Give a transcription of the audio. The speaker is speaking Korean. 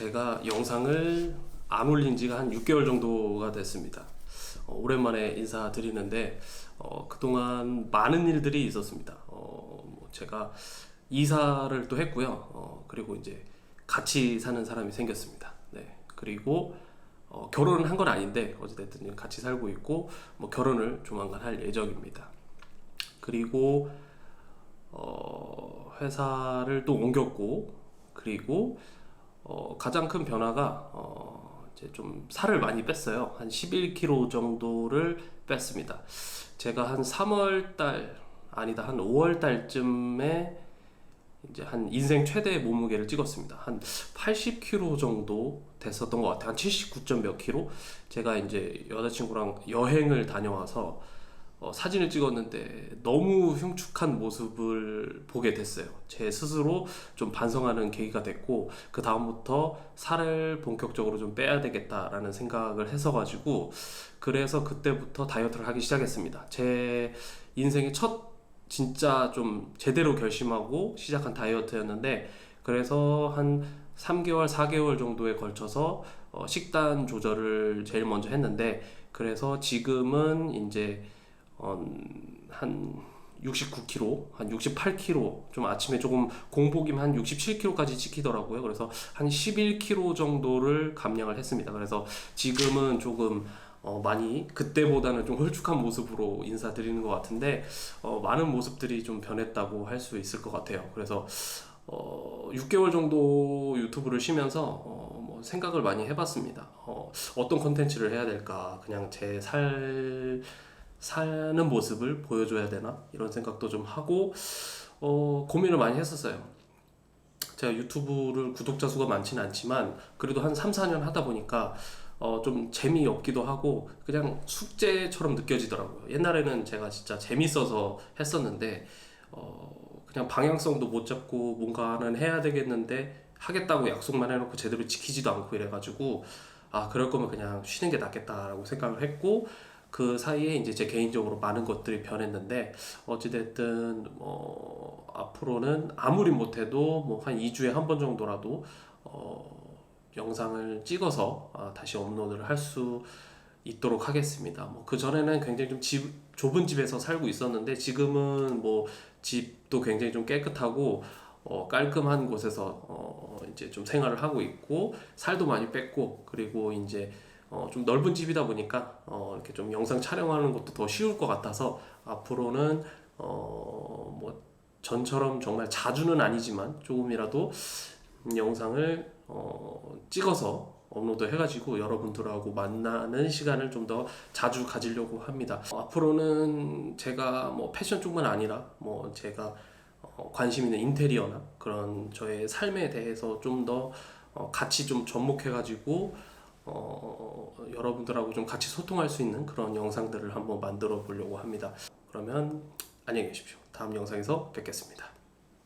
제가 영상을 안 올린 지가 한 6개월 정도가 됐습니다. 어, 오랜만에 인사드리는데 어, 그동안 많은 일들이 있었습니다. 어, 뭐 제가 이사를 또 했고요. 어, 그리고 이제 같이 사는 사람이 생겼습니다. 네. 그리고 어, 결혼은 한 건 아닌데 어찌됐든 같이 살고 있고 뭐 결혼을 조만간 할 예정입니다. 그리고 어, 회사를 또 옮겼고 그리고 어, 가장 큰 변화가 어, 이제 좀 살을 많이 뺐어요. 한 11kg 정도를 뺐습니다. 제가 한 3월 달 아니다 한 5월 달쯤에 이제 한 인생 최대 몸무게를 찍었습니다. 한 80kg 정도 됐었던 것 같아요. 한 79점 몇 킬로. 제가 이제 여자친구랑 여행을 다녀와서 어, 사진을 찍었는데 너무 흉측한 모습을 보게 됐어요. 제 스스로 좀 반성하는 계기가 됐고 그 다음부터 살을 본격적으로 좀 빼야 되겠다라는 생각을 했어가지고 그래서 그때부터 다이어트를 하기 시작했습니다. 제 인생의 첫 진짜 좀 제대로 결심하고 시작한 다이어트였는데 그래서 한 3개월, 4개월 정도에 걸쳐서 어, 식단 조절을 제일 먼저 했는데 그래서 지금은 이제 어, 한 69kg, 한 68kg, 좀 아침에 조금 공복이면 한 67kg까지 찍히더라고요. 그래서 한 11kg 정도를 감량을 했습니다. 그래서 지금은 조금 어, 많이 그때보다는 좀 홀쭉한 모습으로 인사드리는 것 같은데 어, 많은 모습들이 좀 변했다고 할 수 있을 것 같아요. 그래서 어, 6개월 정도 유튜브를 쉬면서 어, 뭐 생각을 많이 해봤습니다. 어, 어떤 컨텐츠를 해야 될까? 그냥 제 살 사는 모습을 보여줘야 되나 이런 생각도 좀 하고 어, 고민을 많이 했었어요. 제가 유튜브를 구독자 수가 많지는 않지만 그래도 한 3, 4년 하다 보니까 어, 좀 재미없기도 하고 그냥 숙제처럼 느껴지더라고요. 옛날에는 제가 진짜 재밌어서 했었는데 어, 그냥 방향성도 못 잡고 뭔가는 해야 되겠는데 하겠다고 약속만 해놓고 제대로 지키지도 않고 이래가지고 아 그럴 거면 그냥 쉬는 게 낫겠다라고 생각을 했고 그 사이에 이제 제 개인적으로 많은 것들이 변했는데 어찌됐든 뭐 앞으로는 아무리 못해도 뭐 한 2주에 한 번 정도라도 어 영상을 찍어서 아, 다시 업로드를 할 수 있도록 하겠습니다. 뭐 그 전에는 굉장히 좀 집, 좁은 집에서 살고 있었는데 지금은 뭐 집도 굉장히 좀 깨끗하고 어, 깔끔한 곳에서 어, 이제 좀 생활을 하고 있고 살도 많이 뺐고 그리고 이제 어, 좀 넓은 집이다 보니까 어, 이렇게 좀 영상 촬영하는 것도 더 쉬울 것 같아서 앞으로는 어, 뭐 전처럼 정말 자주는 아니지만 조금이라도 영상을 어, 찍어서 업로드 해가지고 여러분들하고 만나는 시간을 좀 더 자주 가지려고 합니다. 어, 앞으로는 제가 뭐 패션 쪽만 아니라 뭐 제가 어, 관심 있는 인테리어나 그런 저의 삶에 대해서 좀더 어, 같이 좀 접목해가지고 어, 여러분들하고 좀 같이 소통할 수 있는 그런 영상들을 한번 만들어 보려고 합니다. 그러면 안녕히 계십시오. 다음 영상에서 뵙겠습니다.